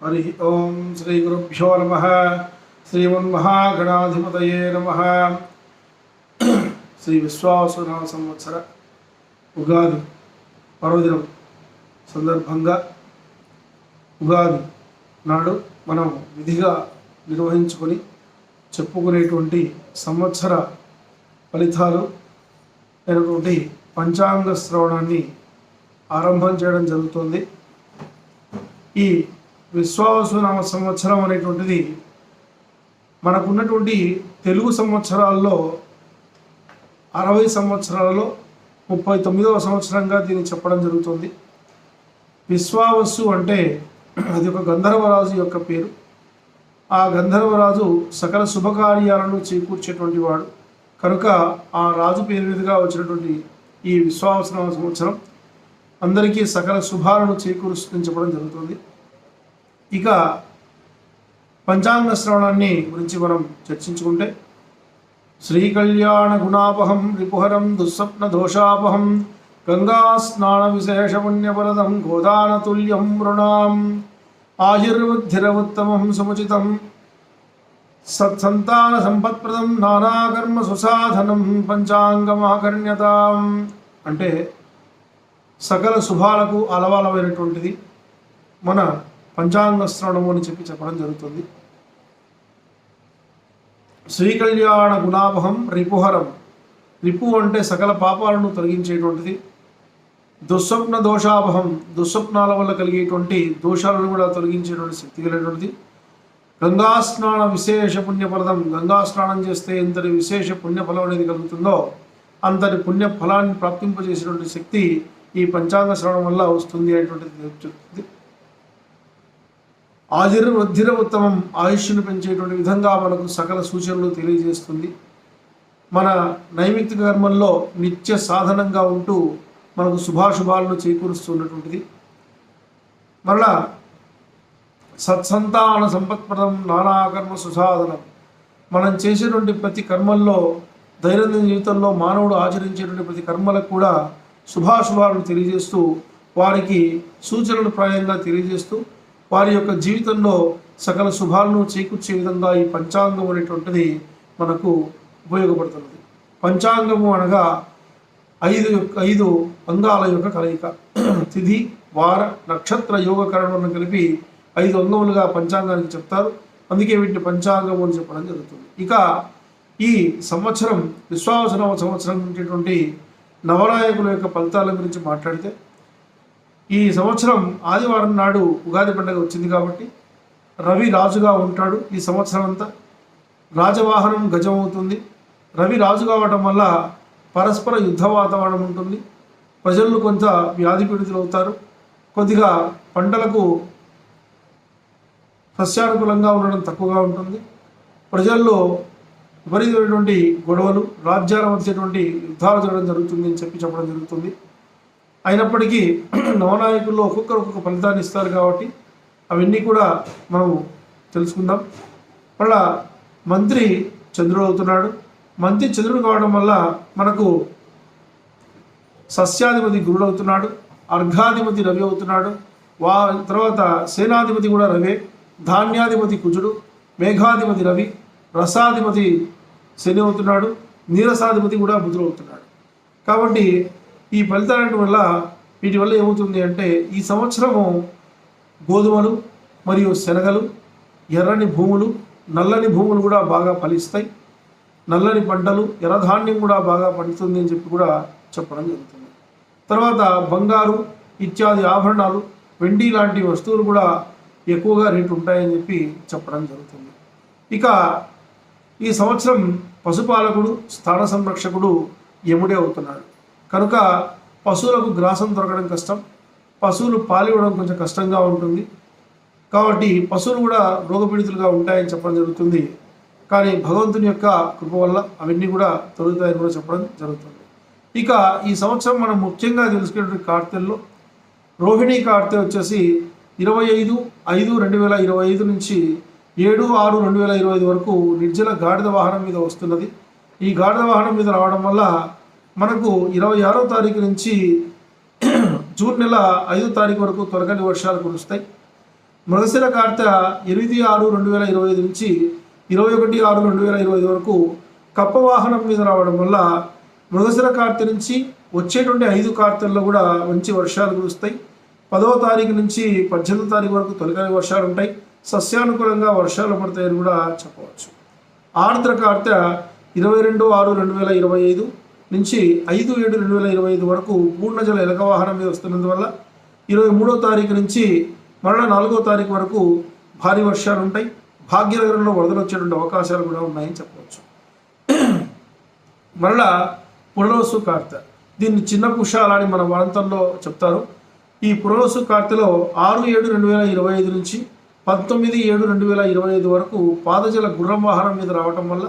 హరి ఓం శ్రీ గురుభ్యో నమ శ్రీమన్మహాగణాధిపతయే నమ శ్రీ విశ్వాసునామ సంవత్సర ఉగాది పర్వదినం సందర్భంగా ఉగాది నాడు మనం విధిగా నిర్వహించుకొని చెప్పుకునేటువంటి సంవత్సర ఫలితాలు అయినటువంటి పంచాంగ శ్రవణాన్ని ఆరంభం చేయడం జరుగుతుంది. ఈ విశ్వావసునామ సంవత్సరం అనేటువంటిది మనకున్నటువంటి తెలుగు సంవత్సరాల్లో అరవై సంవత్సరాలలో ముప్పై తొమ్మిదవ సంవత్సరంగా దీన్ని చెప్పడం జరుగుతుంది. విశ్వావస్సు అంటే అది ఒక గంధర్వరాజు యొక్క పేరు. ఆ గంధర్వరాజు సకల శుభకార్యాలను చేకూర్చేటువంటి వాడు. కనుక ఆ రాజు పేరు మీదుగా వచ్చినటువంటి ఈ విశ్వావసనామ సంవత్సరం అందరికీ సకల శుభాలను చేకూరుస్తుందని చెప్పడం జరుగుతుంది. ఇక పంచాంగ శ్రవణాన్ని గురించి మనం చర్చించుకుంటే శ్రీ కళ్యాణ గుణాపహం రిపుహరం దుస్వప్న దోషాపహం గంగా స్నాన విశేష పుణ్యపరదం గోదానతుల్యం మృణాం ఆయుర్వృద్ధిరవుత్తమం సముచితం సత్సంతాన సంపత్ప్రదం నానాకర్మ సుసాధనం పంచాంగమాకర్ణ్యతాం అంటే సకల శుభాలకు అలవాలమైనటువంటిది మన పంచాంగ శ్రవణము అని చెప్పి చెప్పడం జరుగుతుంది. శ్రీకళ్యాణ గుణాపహం రిపుహరం. రిపు అంటే సకల పాపాలను తొలగించేటువంటిది. దుస్వప్న దోషాభం దుస్వప్నాల వల్ల కలిగేటువంటి దోషాలను కూడా తొలగించేటువంటి శక్తి కలిగినటువంటిది. గంగా స్నాన విశేష పుణ్యఫలదం గంగా స్నానం చేస్తే ఎంతటి విశేష పుణ్యఫలం అనేది కలుగుతుందో అంతటి పుణ్యఫలాన్ని ప్రాప్తింపజేసేటువంటి శక్తి ఈ పంచాంగ శ్రవణం వల్ల వస్తుంది అనేటువంటిది చెప్తుంది ఆదిర వృద్ధిర ఉత్తమం ఆయుష్ను పెంచేటువంటి విధంగా మనకు సకల సూచనలు తెలియజేస్తుంది. మన నైమిత్తిక కర్మల్లో నిత్య సాధనంగా ఉంటూ మనకు శుభాశుభాలను చేకూరుస్తున్నటువంటిది. మరలా సత్సంతాన సంపత్ప్రదం నానాకర్మ సుసాధనం. మనం చేసేటువంటి ప్రతి కర్మల్లో దైనందిన జీవితంలో మానవుడు ఆచరించేటువంటి ప్రతి కర్మలకు కూడా శుభాశుభాలను తెలియజేస్తూ వారికి సూచనలు ప్రాయంగా తెలియజేస్తూ వారి యొక్క జీవితంలో సకల శుభాలను చేకూర్చే విధంగా ఈ పంచాంగం అనేటువంటిది మనకు ఉపయోగపడుతున్నది. పంచాంగము అనగా ఐదు యొక్క ఐదు అంగాల యొక్క కలయిక. తిథి వార నక్షత్ర యోగకరణను కలిపి ఐదు అంగములుగా పంచాంగానికి చెప్తారు. అందుకే వీటిని పంచాంగం అని చెప్పడం జరుగుతుంది. ఇక ఈ సంవత్సరం విశ్వావసనవ సంవత్సరం ఉండేటువంటి నవనాయకుల యొక్క ఫలితాల గురించి మాట్లాడితే ఈ సంవత్సరం ఆదివారం నాడు ఉగాది పండుగ వచ్చింది కాబట్టి రవి రాజుగా ఉంటాడు ఈ సంవత్సరం అంతా. రాజవాహనం గజం అవుతుంది రవి రాజు కావటం వల్ల పరస్పర యుద్ధ వాతావరణం ఉంటుంది. ప్రజలు కొంత వ్యాధి పీడితులు అవుతారు. కొద్దిగా పంటలకు సస్యానుకూలంగా ఉండడం తక్కువగా ఉంటుంది. ప్రజల్లో విపరీతమైనటువంటి గొడవలు రాజ్యాల మధ్యటువంటి యుద్ధాలు జరగడం జరుగుతుంది అని చెప్పి చెప్పడం జరుగుతుంది. అయినప్పటికీ నవనాయకుల్లో ఒక్కొక్కరు ఒక్కొక్క ఫలితాన్ని ఇస్తారు కాబట్టి అవన్నీ కూడా మనం తెలుసుకుందాం. మళ్ళా మంత్రి చంద్రుడు అవుతున్నాడు. మంత్రి చంద్రుడు కావడం వల్ల మనకు సస్యాధిపతి గురుడు అవుతున్నాడు. అర్ఘాధిపతి రవి అవుతున్నాడు. వా తర్వాత సేనాధిపతి కూడా రవే. ధాన్యాధిపతి కుజుడు. మేఘాధిపతి రవి. రసాధిపతి శని అవుతున్నాడు. నీరసాధిపతి కూడా బుధుడు అవుతున్నాడు. కాబట్టి ఈ ఫలితాల వల్ల వీటి వల్ల ఏమవుతుంది అంటే ఈ సంవత్సరము గోధుమలు మరియు శనగలు ఎర్రని భూములు నల్లని భూములు కూడా బాగా ఫలిస్తాయి. నల్లని పంటలు ఎర్రధాన్యం కూడా బాగా పండుతుంది అని చెప్పి కూడా చెప్పడం జరుగుతుంది. తర్వాత బంగారు ఇత్యాది ఆభరణాలు వెండి లాంటి వస్తువులు కూడా ఎక్కువగా రేటు ఉంటాయని చెప్పి చెప్పడం జరుగుతుంది. ఇక ఈ సంవత్సరం పశుపాలకుడు స్థాన సంరక్షకుడు యముడే అవుతున్నాడు కనుక పశువులకు గ్రాసం దొరకడం కష్టం పశువులు పాలివ్వడం కొంచెం కష్టంగా ఉంటుంది. కాబట్టి పశువులు కూడా రోగపీడితులుగా ఉంటాయని చెప్పడం జరుగుతుంది. కానీ భగవంతుని యొక్క కృప వల్ల అవన్నీ కూడా తొలుగుతాయని కూడా చెప్పడం జరుగుతుంది. ఇక ఈ సంవత్సరం మనం ముఖ్యంగా తెలుసుకునేటువంటి కార్తెల్లో రోహిణి కార్తె వచ్చేసి ఇరవై ఐదు ఐదు రెండు వేల ఇరవై ఐదు నుంచి ఏడు ఆరు రెండు వేల ఇరవై ఐదు వరకు నిర్జల గాడిద వాహనం మీద వస్తున్నది. ఈ గాడిద వాహనం మీద రావడం వల్ల మనకు ఇరవై ఆరో తారీఖు నుంచి జూన్ నెల ఐదో తారీఖు వరకు త్వరగని వర్షాలు కురుస్తాయి. మృగశిర కార్త ఎనిమిది ఆరు రెండు వేల ఇరవై ఐదు నుంచి ఇరవై ఒకటి ఆరు రెండు వేల ఇరవై ఐదు వరకు కప్ప వాహనం మీద రావడం వల్ల మృగశిర కార్తె నుంచి వచ్చేటువంటి ఐదు కార్తెల్లో కూడా మంచి వర్షాలు కురుస్తాయి. పదవ తారీఖు నుంచి పద్దెనిమిదో తారీఖు వరకు తొలగని వర్షాలు ఉంటాయి. సస్యానుకూలంగా వర్షాలు పడతాయని కూడా చెప్పవచ్చు. ఆర్ద్ర కార్తె ఇరవై రెండు ఆరు రెండు వేల ఇరవై ఐదు నుంచి ఐదు ఏడు రెండు వేల ఇరవై ఐదు వరకు పూర్ణజల ఎలక వాహనం మీద వస్తున్నందువల్ల ఇరవై మూడో తారీఖు నుంచి మరలా నాలుగో తారీఖు వరకు భారీ వర్షాలు ఉంటాయి. భాగ్యనగరంలో వరదలు వచ్చేటువంటి అవకాశాలు కూడా ఉన్నాయని చెప్పవచ్చు. మరలా పురలోసు కార్త. దీన్ని చిన్న పుషాల మన ప్రాంతంలో చెప్తారు. ఈ పురలోసు కార్తెలో ఆరు ఏడు రెండు వేల ఇరవై ఐదు నుంచి పంతొమ్మిది ఏడు రెండు వేల ఇరవై ఐదు వరకు పాదజల గుర్రం వాహనం మీద రావటం వల్ల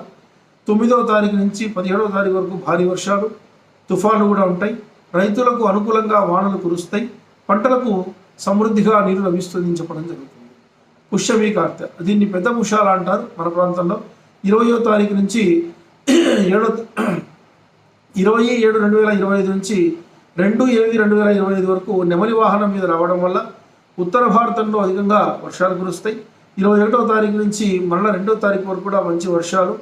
తొమ్మిదవ తారీఖు నుంచి పదిహేడవ తారీఖు వరకు భారీ వర్షాలు తుఫాను కూడా ఉంటాయి. రైతులకు అనుకూలంగా వానలు కురుస్తాయి. పంటలకు సమృద్ధిగా నీరు లభిస్తుందని చెప్పడం జరుగుతుంది. పుష్యమి కార్తె. దీన్ని పెద్ద పుష్యాలు అంటారు మన ప్రాంతంలో. ఇరవయో తారీఖు నుంచి ఏడో ఇరవై ఏడు రెండు వేల ఇరవై ఐదు నుంచి రెండు ఎనిమిది రెండు వేల ఇరవై ఐదు వరకు నెమలి వాహనం మీద రావడం వల్ల ఉత్తర భారతంలో అధికంగా వర్షాలు కురుస్తాయి. ఇరవై ఒకటో తారీఖు నుంచి మరలా రెండో తారీఖు వరకు కూడా మంచి వర్షాలు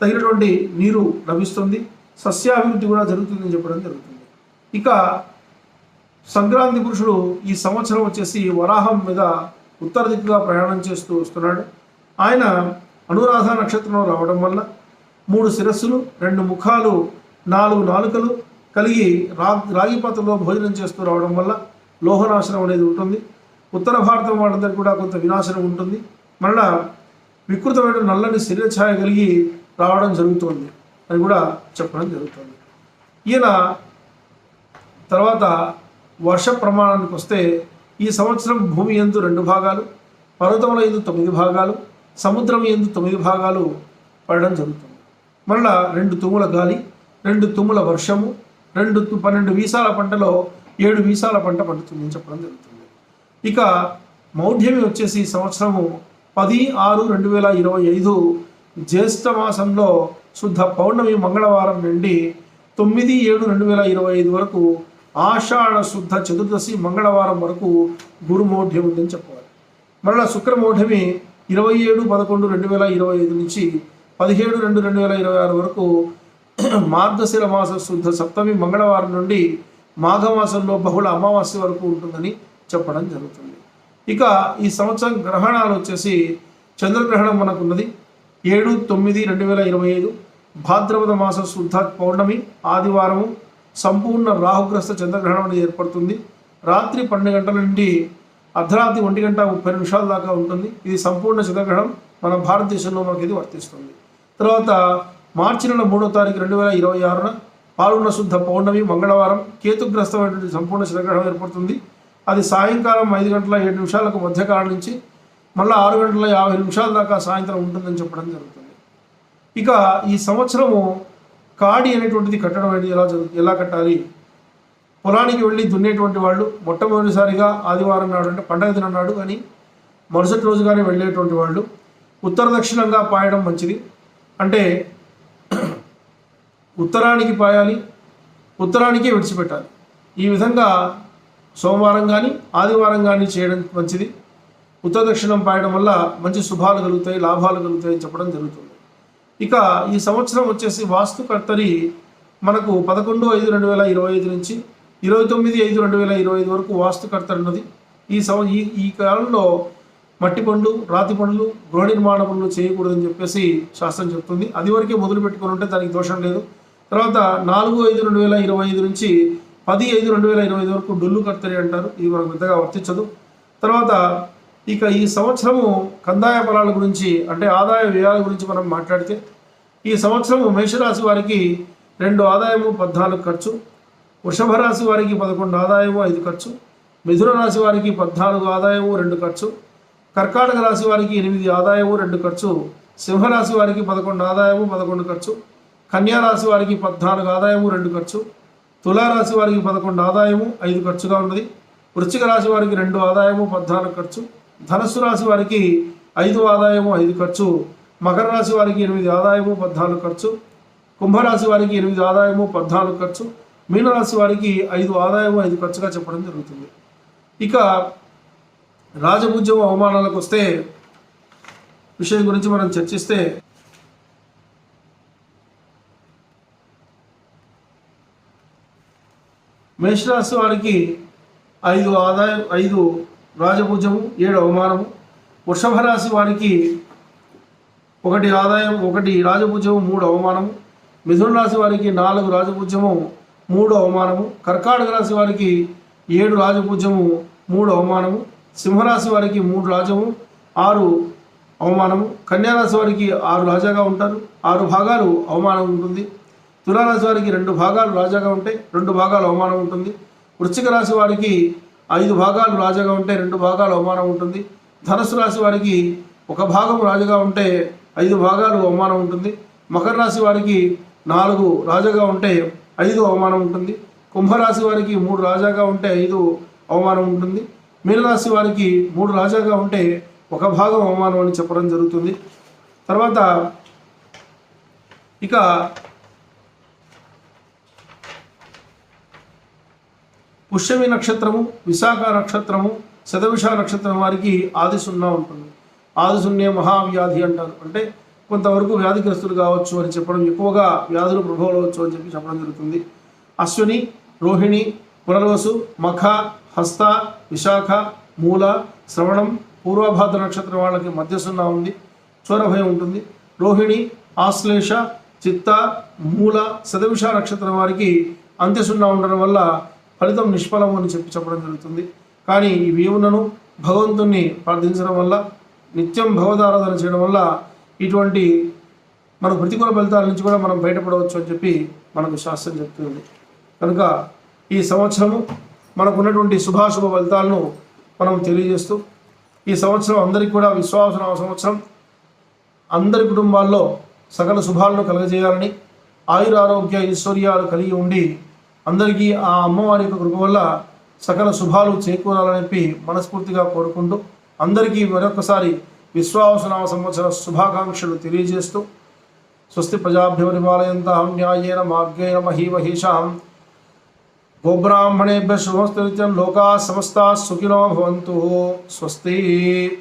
తగినటువంటి నీరు లభిస్తుంది సస్యాభివృద్ధి కూడా జరుగుతుందని చెప్పడం జరుగుతుంది. ఇక సంక్రాంతి పురుషుడు ఈ సంవత్సరం వచ్చేసి వరాహం మీద ఉత్తర దిక్కుగా ప్రయాణం చేస్తూ వస్తున్నాడు. ఆయన అనురాధ నక్షత్రంలో రావడం వల్ల మూడు శిరస్సులు రెండు ముఖాలు నాలుగు నాలుకలు కలిగి రా రాగిపాత్రలో భోజనం చేస్తూ రావడం వల్ల లోహనాశనం అనేది ఉంటుంది. ఉత్తర భారతం వాళ్ళందరికీ కూడా కొంత వినాశనం ఉంటుంది. మరలా వికృతమైన నల్లని శరీర ఛాయ కలిగి రావడం జరుగుతుంది. అని కూడా చెప్పడం జరుగుతుంది. ఈయన తర్వాత వర్ష ప్రమాణానికి వస్తే ఈ సంవత్సరం భూమి ఎందు రెండు భాగాలు పర్వతముల ఎందు తొమ్మిది భాగాలు సముద్రం ఎందు తొమ్మిది భాగాలు పడడం జరుగుతుంది. మరలా రెండు తుమ్ముల గాలి రెండు తుమ్ముల వర్షము రెండు తు- పన్నెండు వీసాల పంటలో ఏడు వీసాల పంట పండుతుందని చెప్పడం జరుగుతుంది. ఇక మౌఢ్యమి వచ్చేసి ఈ సంవత్సరము పది ఆరు రెండు వేల ఇరవై ఐదు జ్యేష్ఠ మాసంలో శుద్ధ పౌర్ణమి మంగళవారం నుండి తొమ్మిది ఏడు రెండు వేల ఇరవై ఐదు వరకు ఆషాఢ శుద్ధ చతుర్దశి మంగళవారం వరకు గురుమోఢ్యం ఉందని చెప్పాలి. మరలా శుక్రమౌఢమి ఇరవై ఏడు పదకొండు రెండు వేల ఇరవై ఐదు నుంచి పదిహేడు రెండు రెండు వేల ఇరవై ఆరు వరకు మార్గశిర మాస శుద్ధ సప్తమి మంగళవారం నుండి మాఘమాసంలో బహుళ అమావాస్య వరకు ఉంటుందని చెప్పడం జరుగుతుంది. ఇక ఈ సంవత్సరం గ్రహణాలు వచ్చేసి చంద్రగ్రహణం మనకున్నది. ఏడు తొమ్మిది రెండు వేల ఇరవై ఐదు భాద్రపద మాస శుద్ధ పౌర్ణమి ఆదివారము సంపూర్ణ రాహుగ్రస్త చంద్రగ్రహణం అనేది ఏర్పడుతుంది. రాత్రి పన్నెండు గంటల నుండి అర్ధరాత్రి ఒంటి గంట ముప్పై నిమిషాల దాకా ఉంటుంది. ఇది సంపూర్ణ చంద్రగ్రహణం మన భారతదేశంలో మనకి ఇది వర్తిస్తుంది. తర్వాత మార్చి నెల మూడో తారీఖు రెండు వేల ఇరవై ఆరున పాల్గొన్న శుద్ధ పౌర్ణమి మంగళవారం కేతుగ్రస్తమైనటువంటి సంపూర్ణ చంద్రగ్రహణం ఏర్పడుతుంది. అది సాయంకాలం ఐదు గంటల ఏడు నిమిషాలకు మధ్యకాలం నుంచి మళ్ళీ ఆరు గంటల యాభై నిమిషాల దాకా సాయంత్రం ఉంటుందని చెప్పడం జరుగుతుంది. ఇక ఈ సంవత్సరము కాడి అనేటువంటిది కట్టడం అనేది ఎలా ఎలా కట్టాలి? పొలానికి వెళ్ళి దున్నేటువంటి వాళ్ళు మొట్టమొదటిసారిగా ఆదివారం నాడు అంటే పండగ దినం నాడు కానీ మరుసటి రోజుగానే వెళ్ళేటువంటి వాళ్ళు ఉత్తర దక్షిణంగా పాయడం మంచిది. అంటే ఉత్తరానికి పాయాలి ఉత్తరానికే విడిచిపెట్టాలి. ఈ విధంగా సోమవారం కానీ ఆదివారం కానీ చేయడం మంచిది. ఉత్తర దక్షిణం పాయడం వల్ల మంచి శుభాలు కలుగుతాయి లాభాలు కలుగుతాయి అని చెప్పడం జరుగుతుంది. ఇక ఈ సంవత్సరం వచ్చేసి వాస్తుకర్తరి మనకు పదకొండు ఐదు రెండు వేల ఇరవై ఐదు నుంచి ఇరవై తొమ్మిది ఐదు రెండు వేల ఇరవై ఐదు వరకు వాస్తుకర్తరి ఉన్నది. ఈ సంవ ఈ ఈ కాలంలో మట్టి పనులు రాతి పనులు గృహ నిర్మాణ పనులు చేయకూడదని చెప్పేసి శాస్త్రం చెప్తుంది. అది వరకే మొదలు పెట్టుకుని ఉంటే దానికి దోషం లేదు. తర్వాత నాలుగు ఐదు రెండు వేల ఇరవై ఐదు నుంచి పది ఐదు రెండు వేల ఇరవై ఐదు వరకు డొల్లు కర్తరి అంటారు. ఇది మనకు పెద్దగా వర్తించదు. తర్వాత ఇక ఈ సంవత్సరము కందాయ ఫలాల గురించి అంటే ఆదాయ వ్యయాల గురించి మనం మాట్లాడితే ఈ సంవత్సరము మేషరాశి వారికి రెండు ఆదాయము పద్నాలుగు ఖర్చు వృషభ రాశి వారికి పదకొండు ఆదాయము ఐదు ఖర్చు మిథున రాశి వారికి పద్నాలుగు ఆదాయము రెండు ఖర్చు కర్కాటక రాశి వారికి ఎనిమిది ఆదాయము రెండు ఖర్చు సింహరాశి వారికి పదకొండు ఆదాయము పదకొండు ఖర్చు కన్యా రాశి వారికి పద్నాలుగు ఆదాయము రెండు ఖర్చు తులారాశి వారికి పదకొండు ఆదాయము ఐదు ఖర్చుగా ఉన్నది వృశ్చిక రాశి వారికి రెండు ఆదాయము పద్నాలుగు ఖర్చు ధనుసు రాశి వారికి ఐదు ఆదాయము ఐదు ఖర్చు. మకర రాశి వారికి ఎనిమిది ఆదాయము పద్నాలుగు ఖర్చు. కుంభరాశి వారికి ఎనిమిది ఆదాయము పద్నాలుగు ఖర్చు. మీనరాశి వారికి ఐదు ఆదాయము ఐదు ఖర్చుగా చెప్పడం జరుగుతుంది. ఇక రాజభుజ్యం అవమానాలకు వస్తే విషయం గురించి మనం చర్చిస్తే మేషరాశి వారికి ఐదు ఆదాయం ఐదు రాజభుజము ఏడు అవమానము. వృషభ రాశి వారికి ఒకటి ఆదాయం ఒకటి రాజభుజము మూడు అవమానము. మిథున రాశి వారికి నాలుగు రాజభుజము మూడు అవమానము. కర్కాటక రాశి వారికి ఏడు రాజభుజము మూడు అవమానము. సింహరాశి వారికి మూడు రాజము ఆరు అవమానము. కన్యారాశి వారికి ఆరు రాజాగా ఉంటారు. ఆరు భాగాలు అవమానం ఉంటుంది. తులారాశి వారికి రెండు భాగాలు రాజాగా ఉంటాయి. రెండు భాగాలు అవమానం ఉంటుంది. వృశ్చిక రాశి వారికి ఐదు భాగాలు రాజాగా ఉంటే రెండు భాగాలు అవమానం ఉంటుంది. ధనుసు రాశి వారికి ఒక భాగం రాజుగా ఉంటే ఐదు భాగాలు అవమానం ఉంటుంది. మకర రాశి వారికి నాలుగు రాజాగా ఉంటే ఐదు అవమానం ఉంటుంది. కుంభరాశి వారికి మూడు రాజాగా ఉంటే ఐదు అవమానం ఉంటుంది. మీనరాశి వారికి మూడు రాజాగా ఉంటే ఒక భాగం అవమానం అని చెప్పడం జరుగుతుంది. తర్వాత ఇక పుష్యమి నక్షత్రము విశాఖ నక్షత్రము శతవిష నక్షత్రం వారికి ఆది సున్నా ఉంటుంది. ఆది శూన్య మహావ్యాధి అంటారు. అంటే కొంతవరకు వ్యాధిగ్రస్తులు కావచ్చు అని చెప్పడం ఎక్కువగా వ్యాధులు ప్రభావవచ్చు అని చెప్పి చెప్పడం జరుగుతుంది. అశ్విని రోహిణి పునర్వసు మఖ హస్త విశాఖ మూల శ్రవణం పూర్వభాద్ర నక్షత్రం వాళ్ళకి మధ్య సున్నా ఉంది చోరభయం ఉంటుంది. రోహిణి ఆశ్లేష చిత్త మూల శతవిష నక్షత్రం వారికి అంత్య సున్నా ఉండడం వల్ల ఫలితం నిష్ఫలం అని చెప్పి చెప్పడం జరుగుతుంది. కానీ ఈ ఏమున్నను భగవంతుణ్ణి ప్రార్థించడం వల్ల నిత్యం భగవదారాధన చేయడం వల్ల ఇటువంటి మన ప్రతికూల ఫలితాల నుంచి కూడా మనం బయటపడవచ్చు అని చెప్పి మనకు శాస్త్రం చెప్తుంది. కనుక ఈ సంవత్సరము మనకున్నటువంటి శుభాశుభ ఫలితాలను మనం తెలియజేస్తూ ఈ సంవత్సరం అందరికీ కూడా విశ్వాసనామ సంవత్సరం అందరి కుటుంబాల్లో సకల శుభాలను కలగజేయాలని ఆయురారోగ్య ఐశ్వర్యాలు కలిగి ఉండి అందరికీ ఆ అమ్మవారి యొక్క కృప వల్ల సకల శుభాలు చేకూరాలని చెప్పి మనస్ఫూర్తిగా కోరుకుంటూ అందరికీ మరొకసారి విశ్వాసనామ సంవత్సర శుభాకాంక్షలు తెలియజేస్తూ స్వస్తి ప్రజాభ్య న్యాయేన మార్గేణ మహీమహీషాం. గోబ్రాహ్మణేభ్య శుభస్తు లోకా సమస్తా సుఖినో భవంతు. స్వస్తి.